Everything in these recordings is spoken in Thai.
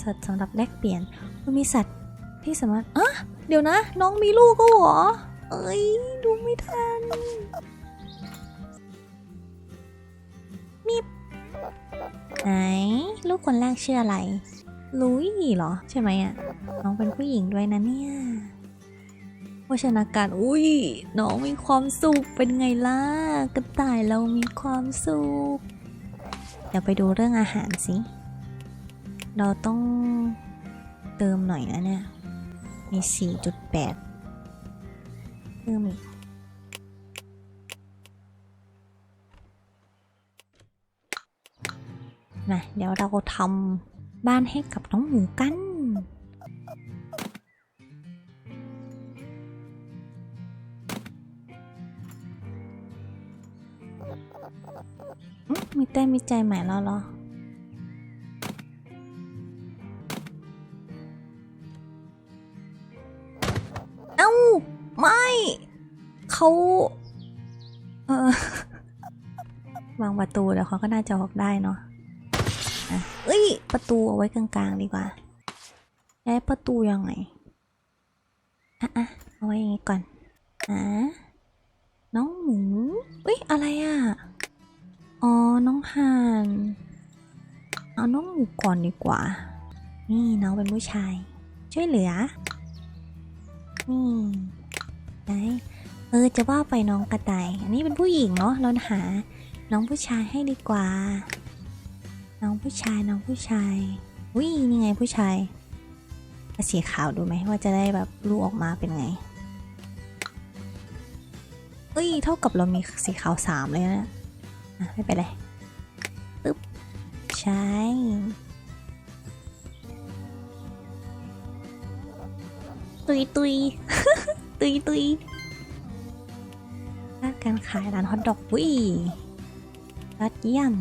สัตว์สำหรับแลกเปลี่ยนมันมีสัตว์ที่สามารถอะเดี๋ยวนะ น้องมีลูกก็หรอ เอ้ย ดูไม่ทัน มีบไหน ลูกคนแรกชื่ออะไร ลุยเหรอ ใช่ไหมอะ น้องเป็นผู้หญิงด้วยนะเนี่ยโภชนาการ อุ้ย น้องมีความสุข เป็นไงล่ะ กระต่ายเรามีความสุข เดี๋ยวไปดูเรื่องอาหารสิ เราต้องเติมหน่อยนะเนี่ย มี 4.8 เพิ่มอีกนะเดี๋ยวเราทำบ้านให้กับน้องหมูกันมมีแต้มมีใจใหม่แล้วเหรอ เขาเออวางประตูเดี๋ยวเขาก็น่าจะออกได้เนาะเอ้ย ประตูเอาไว้กลางๆดีกว่าย้ายประตูยังไงอะอะเอาไว้อย่างงี้ก่อนอะน้องหมูเอ้ยอะไรอะ อ๋อ น้องห่านเอาน้องหมูก่อนดีกว่า นี่น้องเป็นผู้ชาย ช่วยเหลือ นี่ได้ เออจะว่าไปน้องกระต่าย อันนี้เป็นผู้หญิงเนาะเราหา น้องผู้ชายให้ดีกว่า น้องผู้ชายน้องผู้ชายวินี่ไงผู้ชายเอาสีขาวดูไหมว่าจะได้แบบรูปออกมาเป็นไงเอ้ยเท่ากับเรามีสีขาวสามเลยนะอะไม่เป็นไรปึ๊บใช่ตุยตุยตุยตุย้านการขายร้านฮอทดอกวิรัดเยี่ยม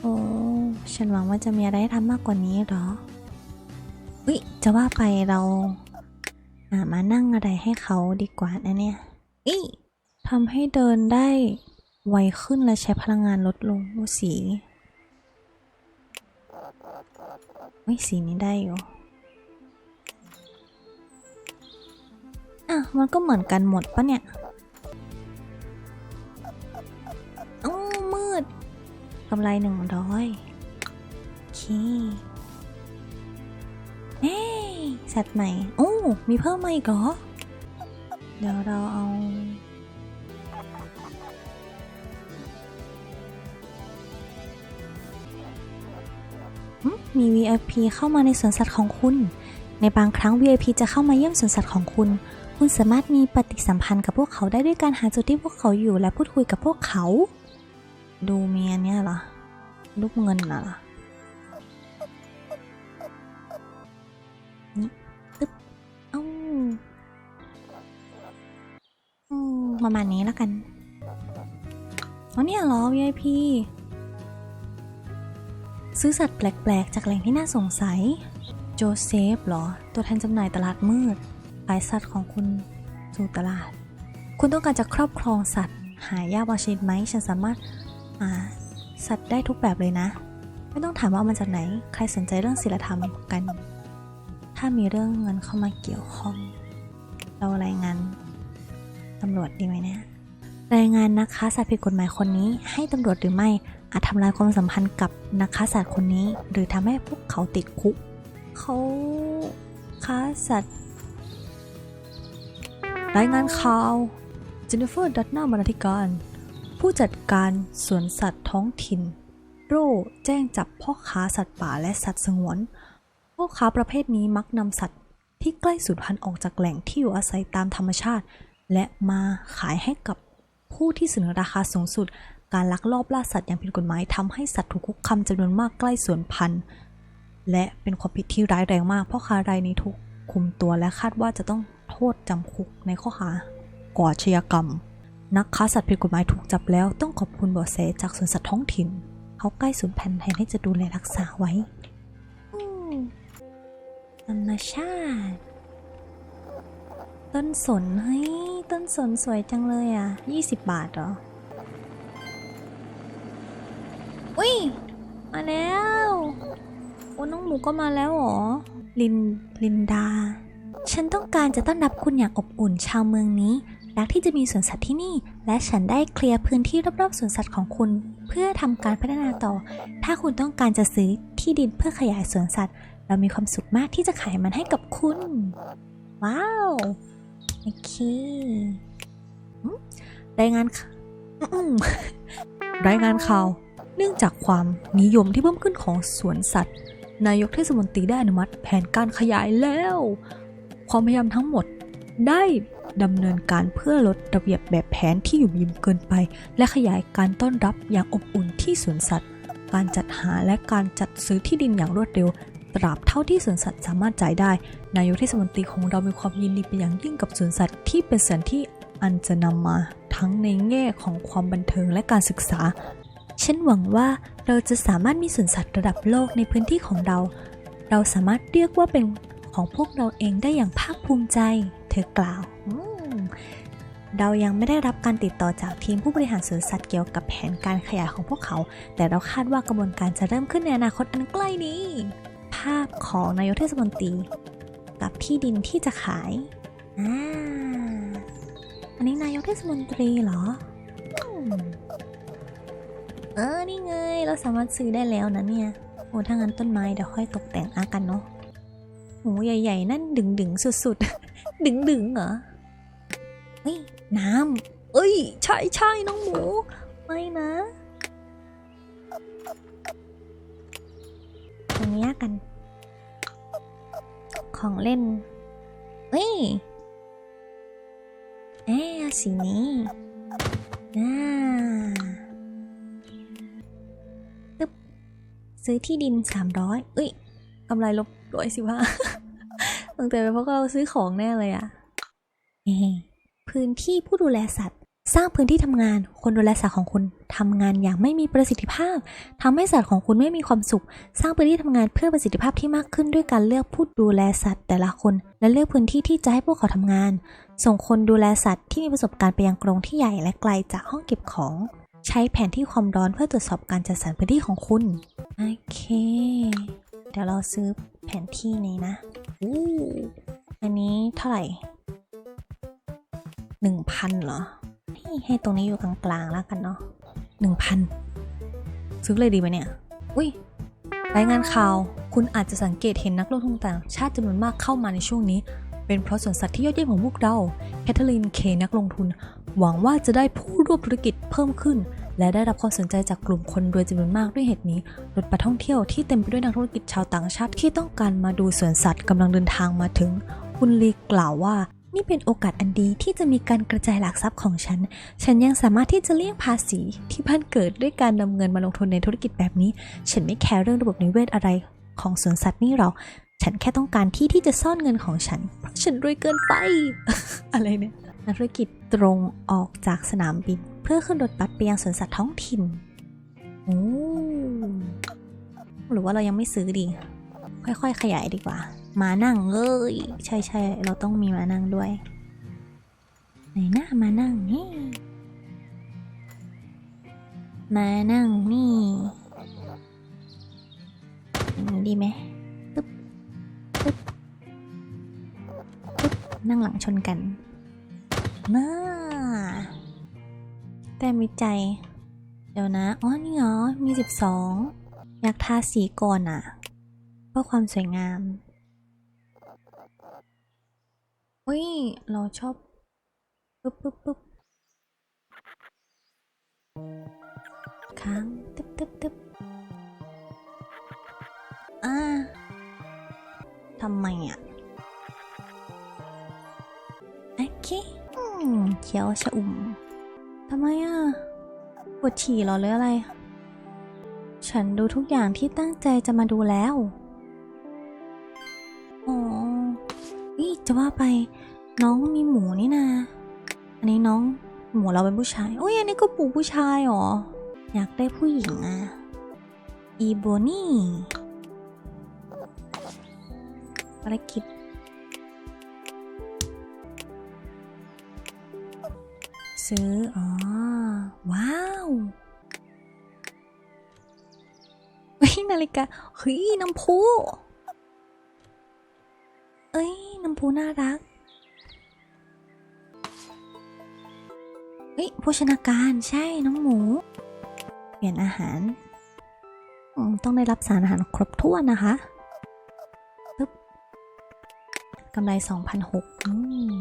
โอ้ ฉันหวังว่าจะมีอะได้ทำมากกว่านี้หรอวิจะว่าไปเราอ่ามานั่งอะไรให้เขาดีกว่านะเนี่ยอีทำให้เดินได้ไวขึ้นและใช้พลังงานลดลงดูสีไม่สีนี้ได้อยู่ อะ มันก็เหมือนกันหมดปะเนี่ย กำไรหนึ่งร้อยโอเคเอ้สัตว์ใหม่โอ้มีเพิ่มมาอีกเหรอ เดี๋ยวเราเอามมี VIP เข้ามาในสวนสัตว์ของคุณ ในบางครั้ง VIP จะเข้ามาเยี่ยมสวนสัตว์ของคุณ คุณสามารถมีปฏิสัมพันธ์กับพวกเขาได้ด้วยการหาจุดที่พวกเขาอยู่และพูดคุยกับพวกเขา ดูเมียเนี่ยเหรอ ลูกเงินน่ะเหรอนี่ตึ๊บเอ้าอืมประมาณนี้แล้วกันอ๋อเนี่ยเหรอ VIP ซื้อสัตว์แปลก ๆ จากแหล่งที่น่าสงสัย โจเซฟเหรอ ตัวแทนจำหน่ายตลาดมืดขายสัตว์ของคุณสู่ตลาด คุณต้องการจะครอบครองสัตว์ หายากบาชิดไหม ฉันสามารถ หาสัตว์ได้ทุกแบบเลยนะ ไม่ต้องถามว่าเอามาจากไหน ใครสนใจเรื่องศีลธรรมกัน ถ้ามีเรื่องเงินเข้ามาเกี่ยวข้อง เรารายงานตำรวจดีไหมเนี่ย รายงานนักค้าสัตว์ผิดกฎหมายคนนี้ ให้ตำรวจหรือไม่อาจทำลายความสัมพันธ์กับนักค้าสัตว์คนนี้ หรือทำให้พวกเขาติดคุก เขาค้าสัตว์รายงานข่าวเจนนิเฟอร์ดัตนาบรรณาธิการ ผู้จัดการสวนสัตว์ท้องถิ่น โร่แจ้งจับพ่อค้าสัตว์ป่าและสัตว์สงวนพ่อค้าประเภทนี้มักนำสัตว์ที่ใกล้สูญพันธุ์ออกจากแหล่งที่อยู่อาศัยตามธรรมชาติ และมาขายให้กับผู้ที่เสนอราคาสูงสุด การลักลอบล่าสัตว์อย่างผิดกฎหมายทำให้สัตว์ถูกคุกคามจำนวนมากใกล้สูญพันธุ์ และเป็นความผิดที่ร้ายแรงมากพราะค้ารายนี้ถูกคุมตัวและคาดว่าจะต้องโทษจำคุกในข้อหาก่ออาชญากรรม นักค้าสัตว์ผิดกฎหมายถูกจับแล้ว ต้องขอบคุณเบาะแสจากสวนสัตว์ท้องถิ่น เขาใกล้สูญพันธุ์แทนที่จะดูแลรักษาไว้ธรรมชาติ ต้นสนเฮ้ยต้นสนสวยจังเลยอะ 20 บาทเหรอ อุ้ย มาแล้วโอ้น้องหมูก็มาแล้วเหรอ ลิน ลินดา ฉันต้องการจะต้อนรับคุณอย่างอบอุ่นชาวเมืองนี้ รักที่จะมีสวนสัตว์ที่นี่ และฉันได้เคลียร์พื้นที่รอบๆสวนสัตว์ของคุณ เพื่อทำการพัฒนาต่อ ถ้าคุณต้องการจะซื้อที่ดินเพื่อขยายสวนสัตว์ เรามีความสุขมากที่จะขายมันให้กับคุณ ว้าวโอเครายงานรายงานข่าว เนื่องจากความนิยมที่เพิ่มขึ้นของสวนสัตว์ นายกเทศมนตรีได้อนุมัติแผนการขยายแล้ว ความพยายามทั้งหมด ได้ดำเนินการเพื่อลดระเบียบแบบแผนที่อยู่ยิมเกินไป และขยายการต้อนรับอย่างอบอุ่นที่สวนสัตว์ การจัดหาและการจัดซื้อที่ดินอย่างรวดเร็ว ตราบเท่าที่สวนสัตว์สามารถจ่ายได้ นายกเทศมนตรีของเรามีความยินดีเป็นอย่างยิ่งกับสวนสัตว์ที่เป็นสถานที่อันจะนำมาทั้งในแง่ของความบันเทิงและการศึกษา ฉันหวังว่าเราจะสามารถมีสวนสัตว์ระดับโลกในพื้นที่ของเรา เราสามารถเรียกว่าเป็นของพวกเราเองได้อย่างภาคภูมิใจ ธอกล่าวเรายังไม่ได้รับการติดต่อจากทีมผู้บริหารสวนสัตว์เกี่ยวกับแผนการขยายของพวกเขา แต่เราคาดว่ากระบวนการจะเริ่มขึ้นในอนาคตอันใกล้นี้ ภาพของนายกเทศมนตรี กับที่ดินที่จะขายอ่าอันนี้นายกเทศมนตรีเหรอ เออ นี่ไง เราสามารถซื้อได้แล้วนะเนี่ย โอ้ถ้างั้นต้นไม้เดี๋ยวค่อยตกแต่งอากันเนาะโอ้ใหญ่ ๆ นั่นดึงๆ สุด ๆ ดึงดึงๆเหรอเฮ้ยน้ำเอ้ย ใช่ใช่น้องหมู ไม่นะ ตรงนี้กัน ของเล่นเฮ้ยเอ๊ะสีนี้อ่าตึ๊บซื้อที่ดิน300เอ้ยกำไรลบร้อยสิว่า ตั้งแต่เป็นเพราะเราซื้อของแน่เลยอะเฮ้พื้นที่ผู้ดูแลสัตว์ สร้างพื้นที่ทำงาน คนดูแลสัตว์ของคุณทำงานอย่างไม่มีประสิทธิภาพทำให้สัตว์ของคุณไม่มีความสุข สร้างพื้นที่ทำงานเพื่อประสิทธิภาพที่มากขึ้นด้วยการเลือกผู้ดูแลสัตว์แต่ละคน และเลือกพื้นที่ที่จะให้พวกเขาทำงาน ส่งคนดูแลสัตว์ที่มีประสบการณ์ไปยังกรงที่ใหญ่และไกลจากห้องเก็บของ ใช้แผนที่ความร้อนเพื่อตรวจสอบการจัดสรรพื้นที่ของคุณ โอเค เดี๋ยวเราซื้อแผนที่นี้นะอู้อันนี้เท่าไหร่หนึ่งพันเหรอให้ให้ตรงนี้อยู่กลางๆแล้วกันเนาะหนึ่งพันซื้อเลยดีไหมเนี่ย อุ้ยรายงานข่าว คุณอาจจะสังเกตเห็นนักลงทุนต่างชาติจำนวนมากเข้ามาในช่วงนี้ เป็นเพราะสวนสัตว์ที่ยอดเยี่ยมของพวกเรา แคทเธอรีนเคนักลงทุน หวังว่าจะได้ผู้ร่วมธุรกิจเพิ่มขึ้น และได้รับความสนใจจากกลุ่มคนรวยจำนวนมากด้วยเหตุนี้รถบัสท่องเที่ยวที่เต็มไปด้วยนักธุรกิจชาวต่างชาติที่ต้องการมาดูสวนสัตว์กำลังเดินทางมาถึงคุณลีกล่าวว่านี่เป็นโอกาสอันดีที่จะมีการกระจายหลักทรัพย์ของฉัน ฉันยังสามารถที่จะเลี่ยงภาษีที่บ้านเกิดด้วยการนำเงินมาลงทุนในธุรกิจแบบนี้ ฉันไม่แคร์เรื่องระบบนิเวศอะไรของสวนสัตว์นี่หรอก ฉันแค่ต้องการที่ที่จะซ่อนเงินของฉัน เพราะฉันรวยเกินไป อะไรเนี่ย นักธุรกิจ ตรงออกจากสนามบิน เพื่อขึ้นรถบัสไปยังสวนสัตว์ท้องถิ่นโอ้หรือว่าเรายังไม่ซื้อดี ค่อยๆ ขยายดีกว่า มานั่งเอ้ยใช่ใช่เราต้องมีมานั่งด้วย ไหนหน้ามานั่งนี่ มานั่งนี่อย่างนี้ดีไหมตึ๊บตึ๊บตึ๊บนั่งหลังชนกัน น่าแต้มวิจัยเดี๋ยวนะ อ๋อ นี่เหรอ มีสิบสองอยากทาสีก่อนอะเพื่อความสวยงาม อุ้ย เราชอบ ปึ๊บปึ๊บปึ๊บค้างตึ๊บตึ๊บตึ๊บอ่าทำไมอะโอเค เขี้ยวชะอุ่มทำไมอะปวดฉี่หรอหรืออะไร ฉันดูทุกอย่างที่ตั้งใจจะมาดูแล้วอ๋อนี่จะว่าไปน้องมีหมูนี่นา อันนี้น้องหมูเราเป็นผู้ชายโอ้ยอันนี้ก็หมูผู้ชายหรอ อยากได้ผู้หญิงอะ อีโบนี่ภารกิจ ซื้อ อ๋อ ว้าวอ้ยนาฬิกาเฮ้ยน้ำพุเอ้ยน้ำพุน่ารักเฮ้ยโภชนาการใช่น้องหมู เปลี่ยนอาหารอืมต้องได้รับสารอาหารครบถ้วนนะคะปึ๊บกำไร2,006อืม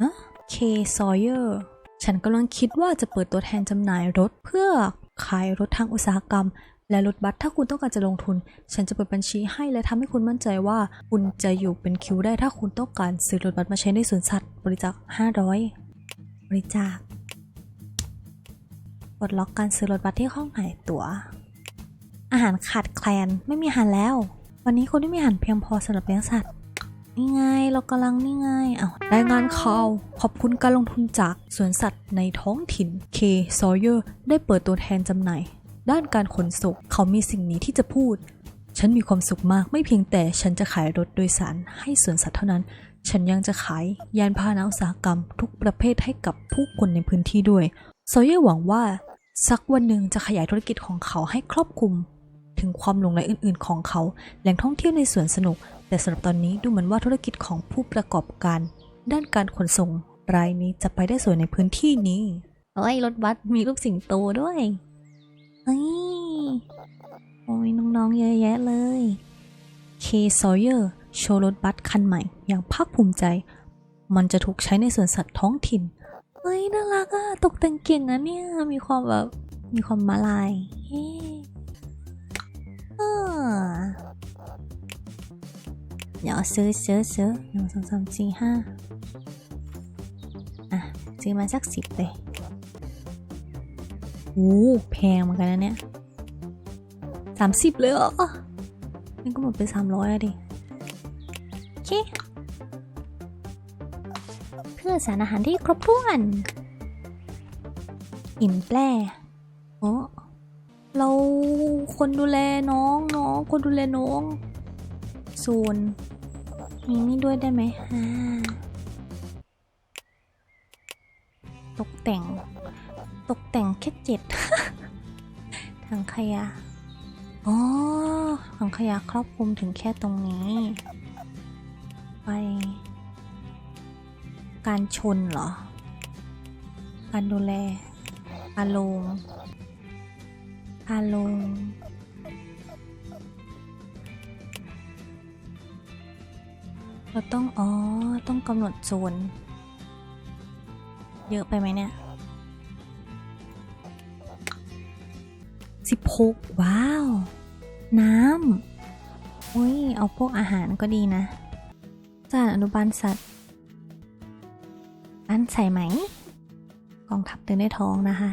อะเคซอยเออร์ ฉันกำลังคิดว่าจะเปิดตัวแทนจำหน่ายรถเพื่อขายรถทางอุตสาหกรรม และรถบัสถ้าคุณต้องการจะลงทุน ฉันจะเปิดบัญชีให้และทำให้คุณมั่นใจว่า คุณจะอยู่เป็นคิวได้ถ้าคุณต้องการซื้อรถบัสมาใช้ในสวนสัตว์บริจาค500 บริจาคปลดล็อกการซื้อรถบัสที่ห้องหายตั๋ว อาหารขาดแคลนไม่มีอาหารแล้ว วันนี้คุณไม่มีอาหารเพียงพอสำหรับเลี้ยงสัตว์ นี่ไง เรากำลังนี่ไงเอารายงานข่าว ขอบคุณการลงทุนจากสวนสัตว์ในท้องถิ่น K Sawyer ได้เปิดตัวแทนจำหน่าย ด้านการขนส่งเขามีสิ่งนี้ที่จะพูด ฉันมีความสุขมากไม่เพียงแต่ฉันจะขายรถโดยสารให้สวนสัตว์เท่านั้น ฉันยังจะขายยานพาหนะอุตสาหกรรม ทุกประเภทให้กับผู้คนในพื้นที่ด้วยซอยเยอร์หวังว่าสักวันหนึ่งจะขยายธุรกิจของเขาให้ครอบคลุม ถึงความหลงใหลอื่น ๆ ของเขา แหล่งท่องเที่ยวในสวนสนุก แต่สำหรับตอนนี้ดูเหมือนว่าธุรกิจของผู้ประกอบการ ด้านการขนส่งรายนี้จะไปได้สวยในพื้นที่นี้เอ้ยรถบัสมีรูปสิงโตด้วยเอ้ยโอ้ยน้องๆเยอะแยะเลยเคซอยเยอร์โชว์รถบัสคันใหม่ อย่างภาคภูมิใจ มันจะถูกใช้ในสวนสัตว์ท้องถิ่นเฮ้ยน่ารักอะตกแต่งเก่งนะเนี่ย มีความแบบ มีความมาลายเฮ้ออ ดี๋ยวซื้อซื้อซื้อหนึ่งสองสามสี่ห้าอะ ซื้อมาสักสิบเลยโอ้แพงเหมือนกันนะเนี่ยสามสิบเลยเหรอนี่ก็หมดไปสามร้อยอะดิโอเคเพื่อสารอาหารที่ครบถ้วน อิ่มแปร่โอ้เราคนดูแลน้องน้องคนดูแลน้อง โซน มีนี่ด้วยได้ไหมอ่าตกแต่ง ตกแต่งแค่เจ็ดถังขยะ อ๋อ ถังขยะครอบคลุมถึงแค่ตรงนี้ ไป การชนเหรอ การดูแล อารมณ์อารม เราต้อง อ๋อ ต้องกำหนดโซน เยอะไปไหมเนี่ยสิบหกว้าว น้ำอุ้ย เอาพวกอาหารก็ดีนะสถานอนุบาลสัตว์อันใส่ไหม กองทัพเดินได้ท้องนะคะ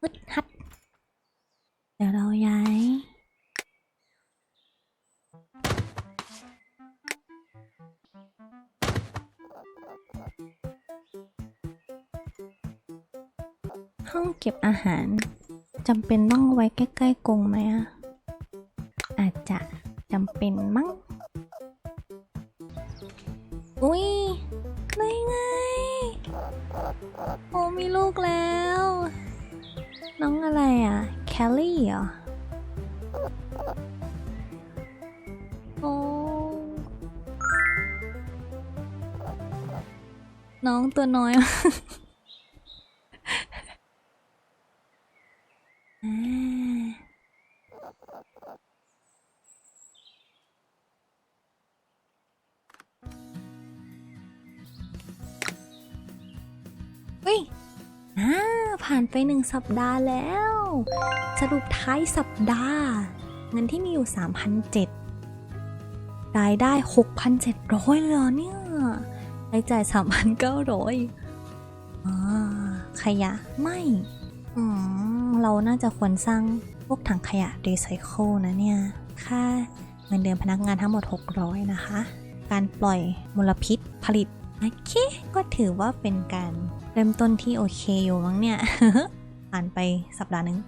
ฮึดฮัด เดี๋ยวเราย้าย ห้องเก็บอาหารจำเป็นต้องไว้ใกล้ๆกรงไหมอะอาจจะจำเป็นมั้ง อุ้ยได้ไง โอ้มีลูกแล้ว น้องอะไรอะแคลลี่เหรอ โอ้ น้องตัวน้อย ไปหนึ่งสัปดาห์แล้ว สรุปท้ายสัปดาห์ เงินที่มีอยู่ 3,007รายได้ 6,700เลยเหรอนี่ยรายจ่าย 3,900อ่าขยะไม่อืมเราน่าจะควรสร้างพวกถังขยะรีไซเคิลนะเนี่ย ค่าเงินเดือนพนักงานทั้งหมด 600 นะคะ การปล่อยมลพิษผลิต โอเค ก็ถือว่าเป็นการเริ่มต้นที่โอเคอยู่มั้งเนี่ยผ่านไปสัปดาห์หนึ่ง